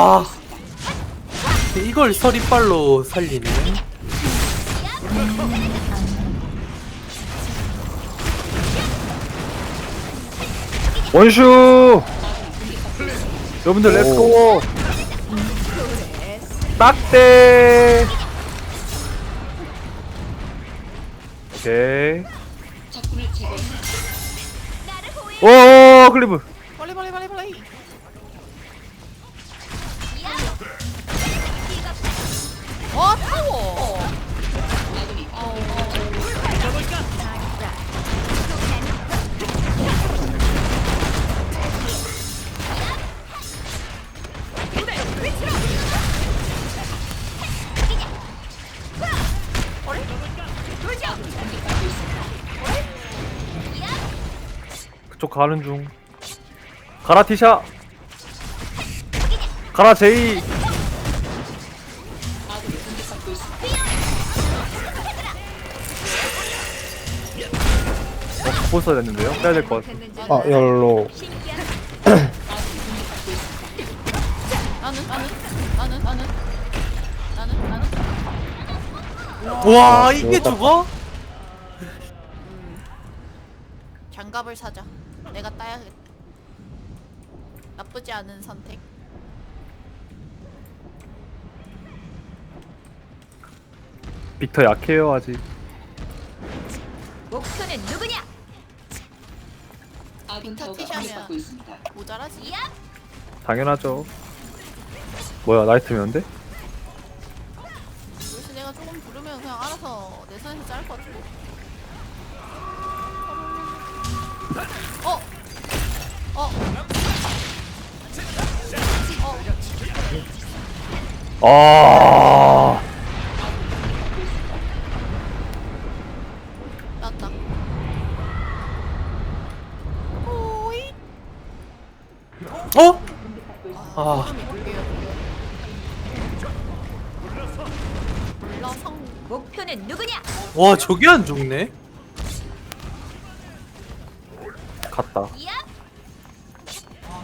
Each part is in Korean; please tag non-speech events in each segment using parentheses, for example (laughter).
아. 이걸 서리빨로 살리네. 원슈! 여러분들 렛츠고. 딱대! 오케이. 오 클리브. 빨리 빨리 빨리 빨리. 가는 중 가라 티샤 가라 제이 어, 벌써 됐는데요? 빼야 될 것 같아 아 열로 나는 나는 나는 나는 나는 나는. 와 이게 죽어? 장갑을 사자. 내가 따야겠다. 나쁘지 않은 선택. 빅터 약해요 아직 목표는 누구냐? 빅터 티샤면 모자라지. 당연하죠 뭐야 나이트면인데? 요새 내가 조금 부르면 그냥 알아서 내 손에서 자를 것 같은데. 어. 어. 어. 아. 오이. 어? 아 돌게요. 물러성. 목표는 누구냐? 와 저게 안 죽네? 갔다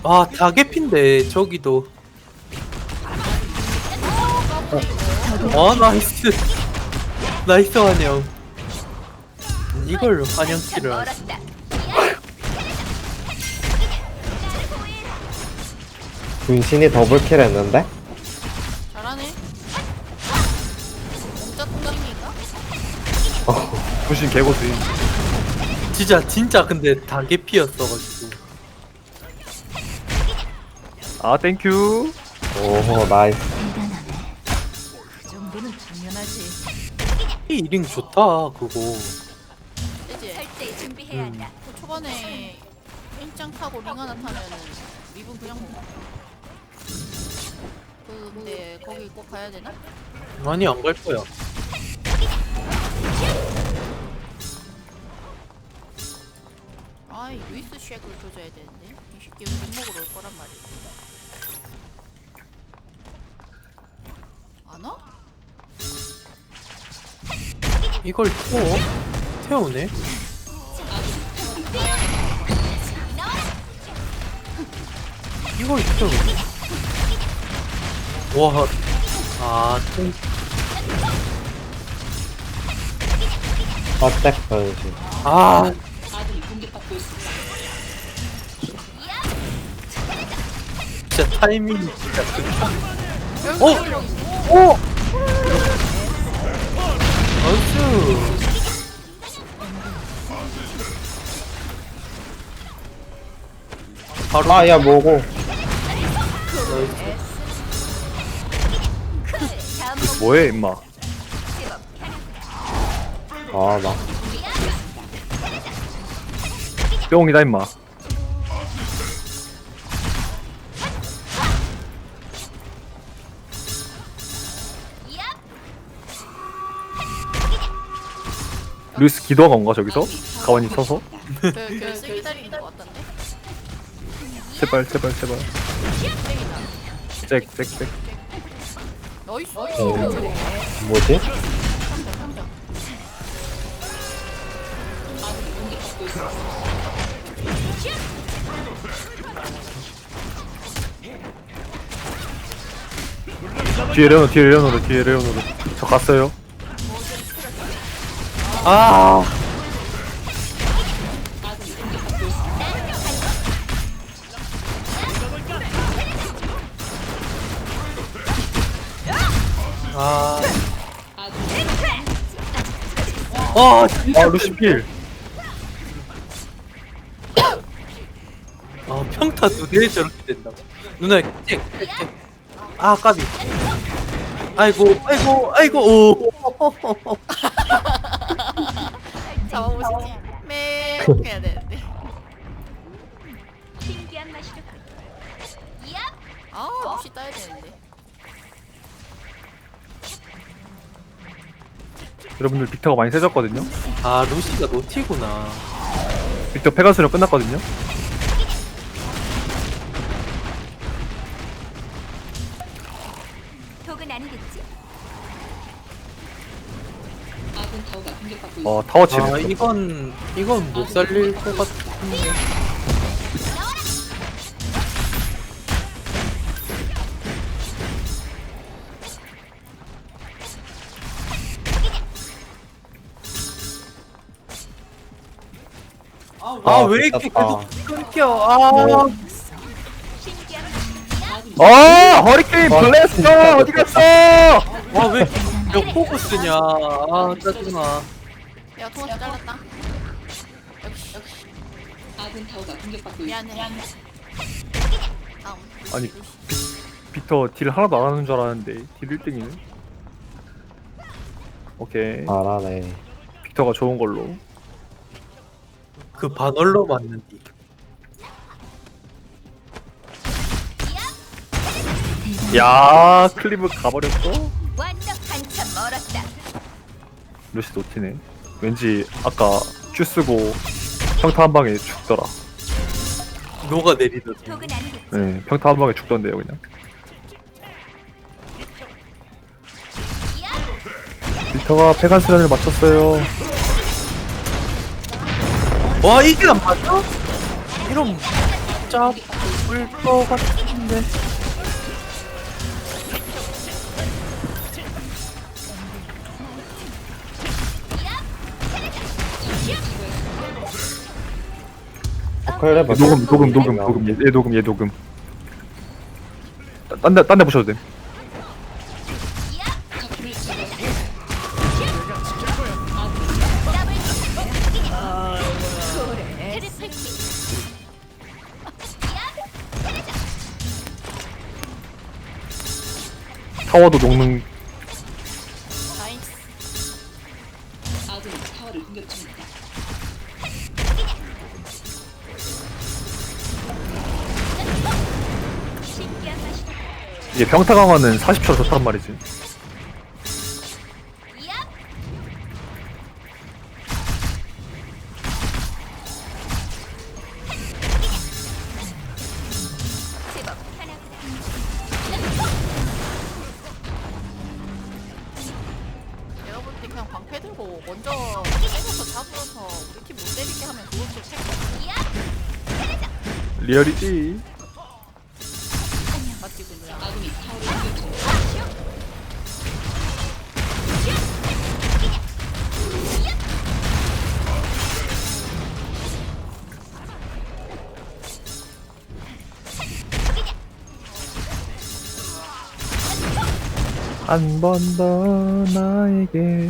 아 다 개핀데 저기도 아 나이스 나이스 환영 이걸 환영키를 하지. 분신이 더블킬 했는데? 잘하네. 공짜 통장이니까. 분신 개고수임 진짜 진짜 근데 다개피였어가지고 아 땡큐 오호 나이스 그 정도는 당연하지. 이 이링 좋다 그거 그지? 철저히 준비해야 한다. 그 초반에 일장 타고 링 하나 타면은 미분 그냥 먹어. 그 근데 거기 꼭 가야 되나? 많이 안 갈 거야 아이 루이스 쉑을 줘줘야 되는데 이 새끼 링 먹으러 올 거란 말이야. 안 와? 이걸 태워? 태우네? 이걸 태우네? 와, 아, 통, 어택 분신 아, 진짜 타이밍이 진짜 그 어? 어? 나이스. 바로 아 야 뭐고? 뭐해 임마? 아 나 뿅이다 임마 루이스 기도가 온가 저기서? 가만히 서서? 그 결승 기다리는 거 같던데? 제발 제발 제발 땡이다. 잭잭잭 나이스. 뭐지? 상자. 뒤에 레오노 뒤에 레오노로 뒤에 레오노로 저 갔어요 아 아. 와, 진짜 아 루시필 아, 평타 두 대에 저렇게 된다고. 누나, 땡, 땡, 땡. 아, 까비. 아이고, 아이고, 아이고, 오. (laughs) 잡아보고 싶지. 매 해야 되는데. 신기한 맛이로. 야, 아, 혹시 따야 되는데. 여러분들 빅터가 많이 세졌거든요 아, 루시가 노티구나. 빅터 페가스로 끝났거든요 어 타워 치네 아, 이건, 이건 못 살릴 것 같은데. 아, 아, 왜 이렇게. 계속 끊겨? 아, 신기한 아 허리케인 블래스터 어디 갔어 아, 왜, 왜 포커스냐. 아, 짜증나. 내가 토마스 잘랐다. 역시, 역시. 아군 타워가 공격받고 미안해. 다음. 아니 빅터 딜 하나도 안 하는 줄 알았는데 딜 1등이네 오케이 잘하네. 빅터가 좋은 걸로 그 반월로 맞는디. 야 클리브 가버렸어 완전 한참 멀었다. 루시 노티네 왠지 아까 큐 쓰고 평타 한 방에 죽더라. 독은 아니겠지? 네 평타 한 방에 죽던데요 그냥 빅터가 페가스란을 맞췄어요 와, 이게 안 맞아? 이런, 짜불 것 같은데. 클레버. 아, 녹음 녹음 녹음 녹음 얘, 얘 녹음 얘 녹음 딴데 딴데 보셔도 돼. 타워도 녹는 이게 평타 강화는 40초로 좋단 말이지. 때 그냥 방패 들고 먼저 때려서 잡아서 우리 팀 못 때리게 하면 그것도 책 야, 리얼이지 한 번 더 나에게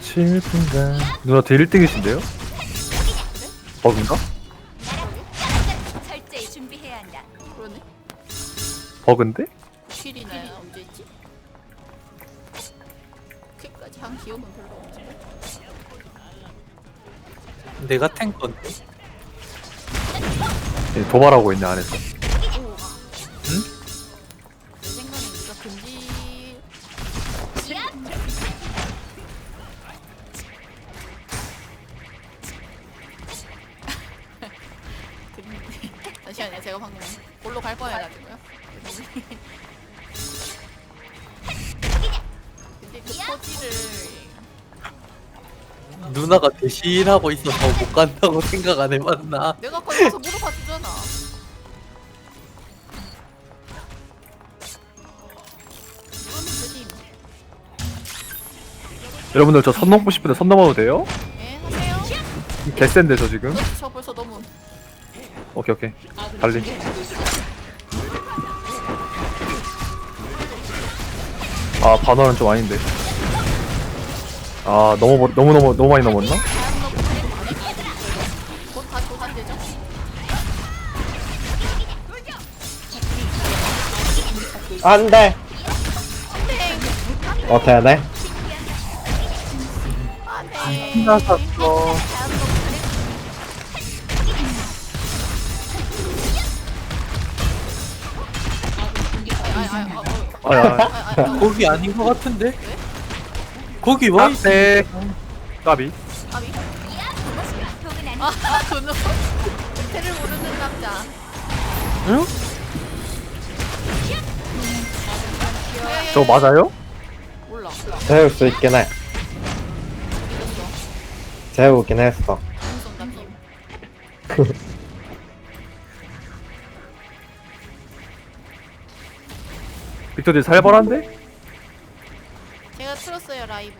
슬픈가 누나 대 1등이신데요? 버그인가? 철저히 준비해야 한다. 그러네. 버그인데? 킬이나 언제 있지? 킬까지 한 기억은 별로 없는데. 내가 탱 건데. 얘 예, 도발하고 있네 안에서 누나가 대신하고 있어서 못 간다고 생각 안 해봤나? 내가 걸려서 물어봐 주잖아. 여러분들 저 선 넘고 싶은데 선 넘어도 돼요? 예, 하세요. 개센데 저 지금 저 벌써 너무. 오케이 오케이 달리 아 반환은 좀 아닌데 아 너무 멀- 너무 너무 너무 많이 넘었나? 다음 넣고 곧다 교산되죠. 안 돼! 어떻게 해야 돼? 안돼. 나 샀어. 아야 거기 아닌 것 같은데? 거기 와 있어. 네 까비 아 분노. 밑에를 모르는 남자. 응? 저 맞아요? 몰라. 재울 수 있긴 해. 재우긴 했어. 빔 쏜다 빔. 빅터디 살벌한데? 틀었어요 라이브.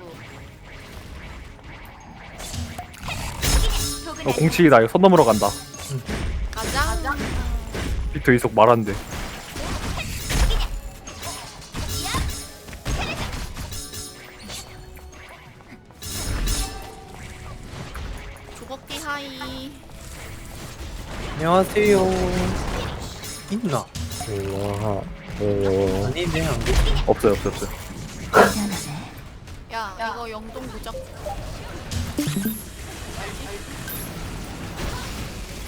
어 아니 공치기다 이거 선 넘으러 간다 가자. 빅터 이속 말한대 주걱기 하이. 안녕하세요. 있나? 우와, 오. 아니네 안 계시. 없어요 없어요 없어요 그거 영동 무적.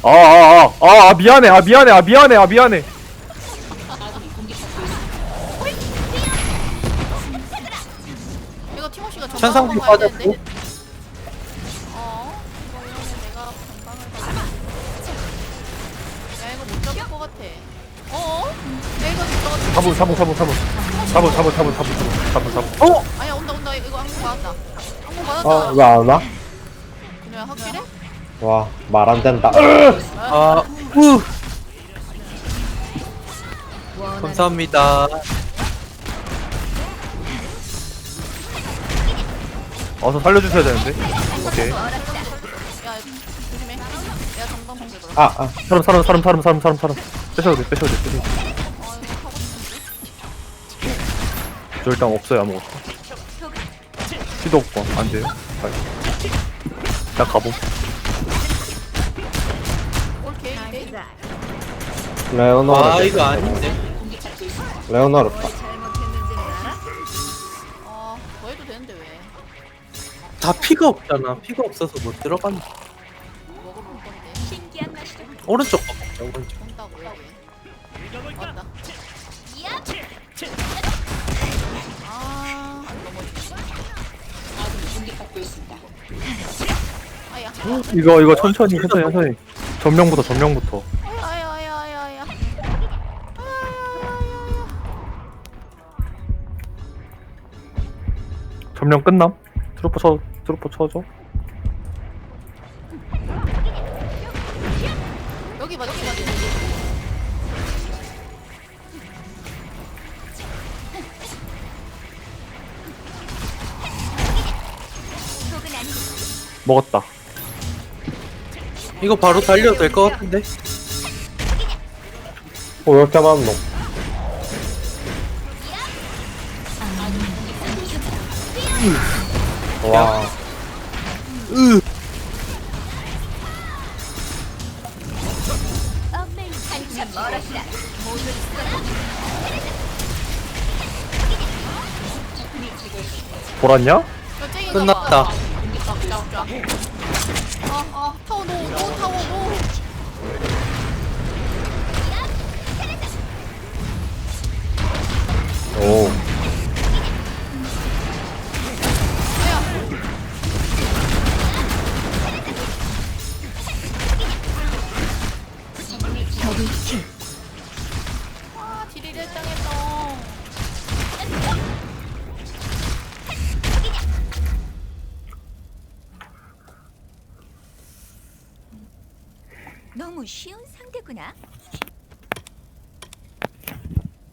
아, 아, 아, 아, 아, 미안해, 아, 미안해, 아, 미안해, 아, 미안해. 이거 티모씨가 전방 천상비 가야 되는데. 빠졌고. 어. 그러면 내가 전방을 가야 이거 못 잡을 것 같아. 어? 어? 야 이거 못 잡을 것 같아. 사분, 사분, 사분, 사분. 사분, 사분, 사분, 사분, 사분, 사분, 사분. 어? 아니 온다 이거 항공 맞았다. 항공 맞았다. 어, 왜 안 와? 그냥 확실해? 와, 말 안 된다. 으! 아, 우. 감사합니다. 어서 살려주셔야 되는데 오케이 야 조심해. 내가. 아, 아. 사람 사람 사람 사람 사람 사람 사람 빼셔도 돼 빼셔도 돼 빼셔도 돼. 어 이거 하고 싶은데. 저 일단 없어요 아무것도 피도 없고 안 돼요 빨리. 나 가봄. 레오노르. 아 이거 아닌데. 레오노르. 어, 뭐 해도 되는데 왜? 다 피가 없잖아. 피가 없어서 못 들어간다. 먹어볼 건데. 신기한 맛이다 오른쪽 거 먹자 오른쪽. 맞다. 공격받고 있습니다. 아야. 이거 이거 천천히 천천히 천천히 전명부터 전명부터 아야, 아야, 아야, 아야. 전명 끝남 트로퍼 쳐 트로퍼 쳐줘 여기 봐, 여기 봐. 먹었다. 이거 바로 달려도 될 것 같은데? 오역자만 놈. 와. 보았냐 끝났다.